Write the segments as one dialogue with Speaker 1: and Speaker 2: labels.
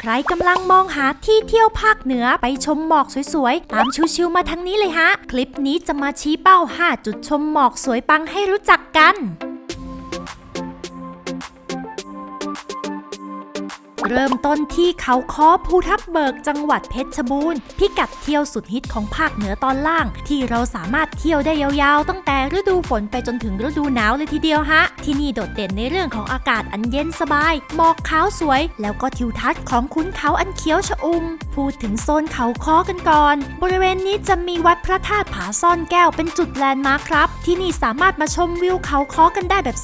Speaker 1: ใครกำลังมองหาที่เที่ยวภาคเหนือไปชมหมอกสวยๆ ตามชิวๆมาทางนี้เลยฮะ คลิปนี้จะมาชี้เป้า 5 จุดชมหมอกสวยปังให้รู้จักกัน เริ่มต้นที่เขาค้อภูทับเบิกจังหวัดเพชรบูรณ์พิกัดเที่ยวสุดฮิตของภาคเหนือตอนล่าง ที่เราสามารถเที่ยวได้ยาวๆ ตั้งแต่ฤดูฝนไปจนถึงฤดูหนาวเลยทีเดียวฮะ ที่นี่โดดเด่นในเรื่องของอากาศอันเย็นสบาย หมอกขาวสวย แล้วก็ทิวทัศน์ของคุ้นเขาอันเขียวชอุ่ม พูดถึงโซนเขาค้อกันก่อน บริเวณนี้จะมีวัดพระธาตุผาซ่อนแก้วเป็นจุดแลนด์มาร์คครับ ที่นี่สามารถมาชมวิวเขาค้อกันได้แบบ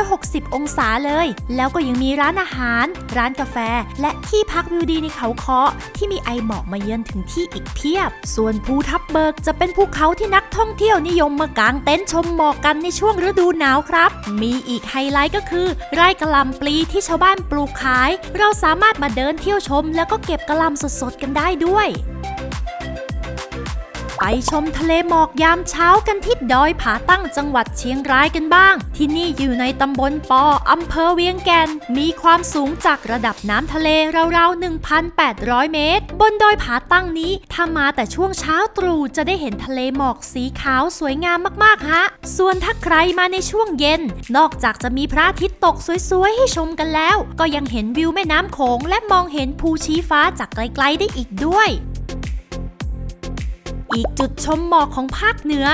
Speaker 1: 360 องศาเลย แล้วก็ยังมีร้านอาหาร ร้านกาแฟและที่พักวิวดีในเขาเคาะที่มีไอหมอกมาเยือนถึงที่อีกเพียบ ส่วนภูทับเบิกจะเป็นภูเขาที่นักท่องเที่ยวนิยมมากางเต็นท์ชมหมอกกันในช่วงฤดูหนาวครับ มีอีกไฮไลท์ก็คือไร่กะหล่ำปลีที่ชาวบ้านปลูกขาย เราสามารถมาเดินเที่ยวชม แล้วก็เก็บกะหล่ำสดๆกันได้ด้วย ไปชมทะเลหมอกยามเช้ากันที่ดอยผาตั้งจังหวัดเชียงรายกันบ้าง ที่นี่อยู่ในตำบลปออำเภอเวียงแก่น มีความสูงจากระดับน้ำทะเลราวๆ 1,800 เมตร บนดอยผาตั้งนี้ถ้ามาแต่ช่วงเช้าตรู่จะได้เห็นทะเลหมอกสีขาวสวยงามมากๆฮะ ส่วนถ้าใครมาในช่วงเย็น นอกจากจะมีพระอาทิตย์ตกสวยๆให้ชมกันแล้ว ก็ยังเห็นวิวแม่น้ำโขงและมองเห็นภูชี้ฟ้าจากไกลๆได้อีกด้วย อีกจุดชมหมอกของภาคเหนือ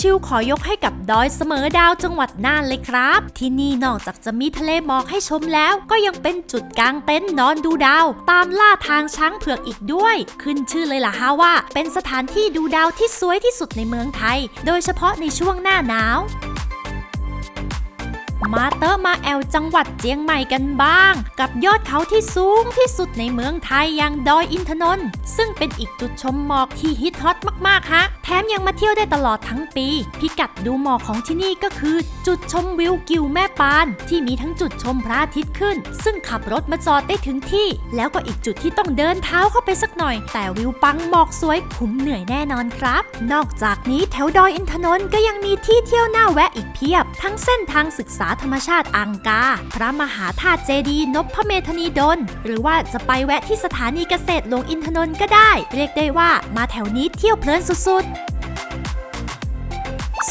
Speaker 1: ชิวๆขอยกให้กับดอยเสมอดาวจังหวัดน่านเลยครับ ที่นี่นอกจากจะมีทะเลหมอกให้ชมแล้ว ก็ยังเป็นจุดกางเต็นท์นอนดูดาว ตามล่าทางช้างเผือกอีกด้วย ขึ้นชื่อเลยล่ะฮะว่า เป็นสถานที่ดูดาวที่สวยที่สุดในเมืองไทย โดยเฉพาะในช่วงหน้าหนาว มาเตอร์มาแอลจังหวัดเจียงใหม่กันบ้าง กับยอดเขาที่สูงที่สุดในเมืองไทยอย่างดอยอินทนนท์ซึ่งเป็นอีกจุดชมหมอกที่ฮิตฮอตมากๆฮะแถมยังมาเที่ยวได้ตลอดทั้งปี พิกัดดูหมอกของที่นี่ก็คือ จุดชมวิวกิวแม่ปาน ที่มีทั้งจุดชมพระอาทิตย์ขึ้น ซึ่งขับรถมาจอดได้ถึงที่ แล้วก็อีกจุดที่ต้องเดินเท้าเข้าไปสักหน่อย แต่วิวปังหมอกสวยคุ้มเหนื่อยแน่นอนครับ นอกจากนี้แถวดอยอินทนนท์ก็ยังมีที่เที่ยวน่าแวะอีกเพียบ ทั้งเส้นทางศึกษาธรรมชาติอังกา พระมหาธาตุเจดีนพเมธนีดล หรือว่าจะไปแวะที่สถานีเกษตรหลวงอินทนนท์ก็ได้ เรียกได้ว่ามาแถวนี้เที่ยวเพลินสุดๆ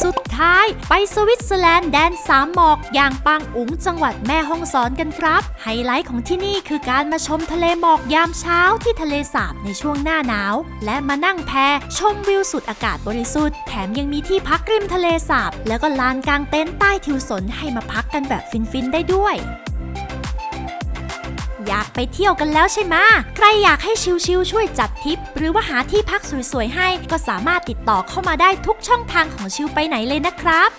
Speaker 1: สุดท้ายไปสวิตเซอร์แลนด์แดนสามหมอกอย่างปางอุ๋งจังหวัดแม่ฮ่องสอนกันครับ ไฮไลท์ของที่นี่คือการมาชมทะเลหมอกยามเช้าที่ทะเลสาบในช่วงหน้าหนาว และมานั่งแพชมวิวสุดอากาศบริสุทธิ์แถมยังมีที่พักริมทะเลสาบ แล้วก็ลานกลางเต็นท์ใต้ทิวสนให้มาพักกันแบบฟินๆได้ด้วย อยากไปเที่ยวกันแล้วใช่ไหมใครอยากให้ชิวๆช่วยจัดทริป หรือว่าหาที่พักสวยๆให้ ก็สามารถติดต่อเข้ามาได้ทุกช่องทางของชิวไปไหนเลยนะครับ